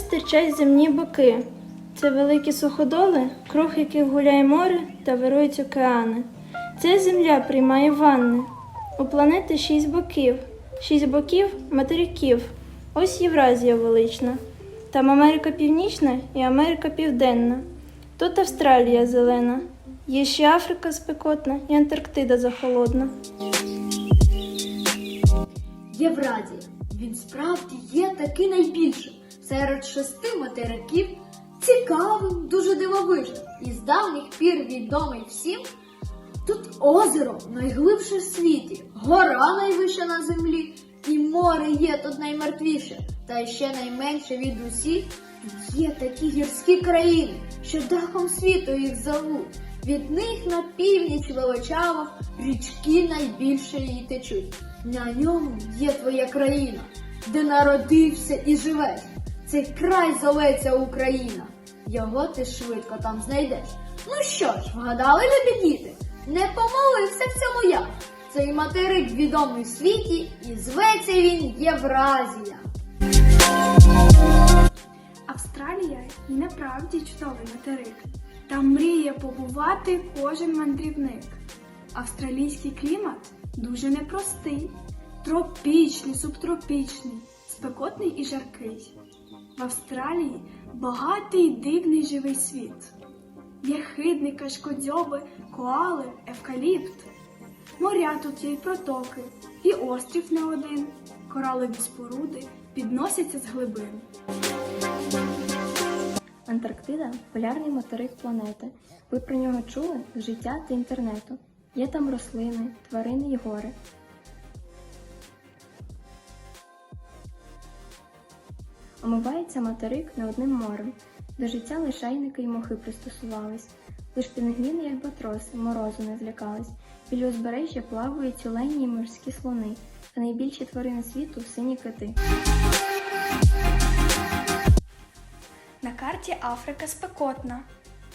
стирчать земні боки. Це великі суходоли, круг яких гуляє море та вирують океани. Це земля приймає ванни. У планети шість боків, шість боків материків. Ось Євразія велична. Там Америка Північна і Америка Південна. Тут Австралія зелена. Є ще Африка спекотна і Антарктида захолодна. Євразія. Він справді є таки найбільшим серед шести материків, цікавим, дуже дивовижним і з давніх пір відомий всім. Тут озеро найглибше в світі, гора найвища на землі, і море є тут наймертвіше, та ще найменше від усіх. Є такі гірські країни, що дахом світу їх зовуть. Від них на північ величаво річки найбільше її течуть. На ньому є твоя країна, де народився і живеш. Цей край зоветься Україна. Його ти швидко там знайдеш. Ну що ж, вгадали любі діти? Не помилився в цьому я. Цей материк відомий в світі і зветься він Євразія. Австралія і направді чудовий материк. Там мріє побувати кожен мандрівник. Австралійський клімат дуже непростий, тропічний, субтропічний, спекотний і жаркий. В Австралії багатий і дивний живий світ. Є хидні кашкодзьоби, коали, евкаліпт. Моря тут є й протоки, і острів не один. Коралові споруди підносяться з глибин. Антарктида полярний материк планети. Ви про нього чули з життя та інтернету. Є там рослини, тварини і гори. Омивається материк не одним морем. До життя лишайники й мохи пристосувались. Лиш пінгвіни, як батроси, морозу не злякались. Біля узбережжя плавають тюлені й морські слони, та найбільші тварини світу сині кити. На карті Африка спекотна.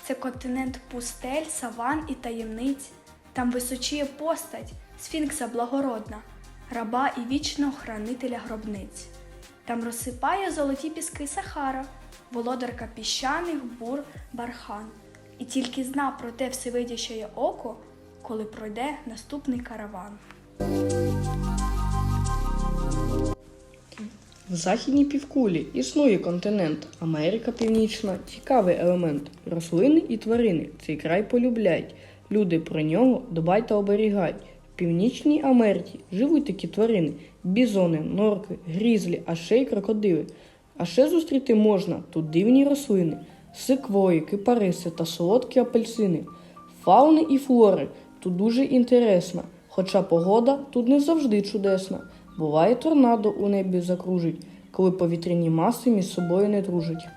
Це континент пустель, саван і таємниць. Там височіє постать, сфінкса благородна, раба і вічного хранителя гробниць. Там розсипає золоті піски Сахара, володарка піщаних бур Бархан. І тільки зна про те всевидящее око, коли пройде наступний караван. В західній півкулі існує континент Америка Північна, цікавий елемент. Рослини і тварини цей край полюбляють. Люди про нього дбають та оберігають. В Північній Америці живуть такі тварини: бізони, норки, грізлі, а ще й крокодили. А ще зустріти можна тут дивні рослини, сиквої, кипариси та солодкі апельсини. Фауни і флори тут дуже інтересна, хоча погода тут не завжди чудесна. Буває торнадо у небі закружить, коли повітряні маси між собою не дружать.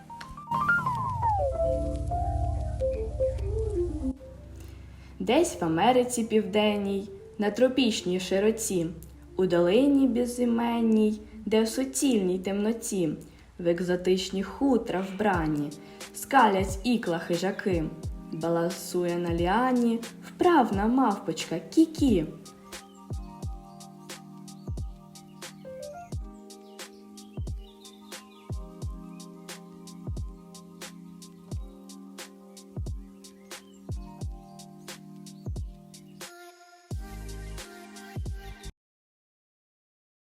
Десь в Америці Південній, на тропічній широці, у долині безіменній, де в суцільній темноті, в екзотичні хутра вбрані, скалять ікла хижаки, балансує на ліані вправна мавпочка Кікі.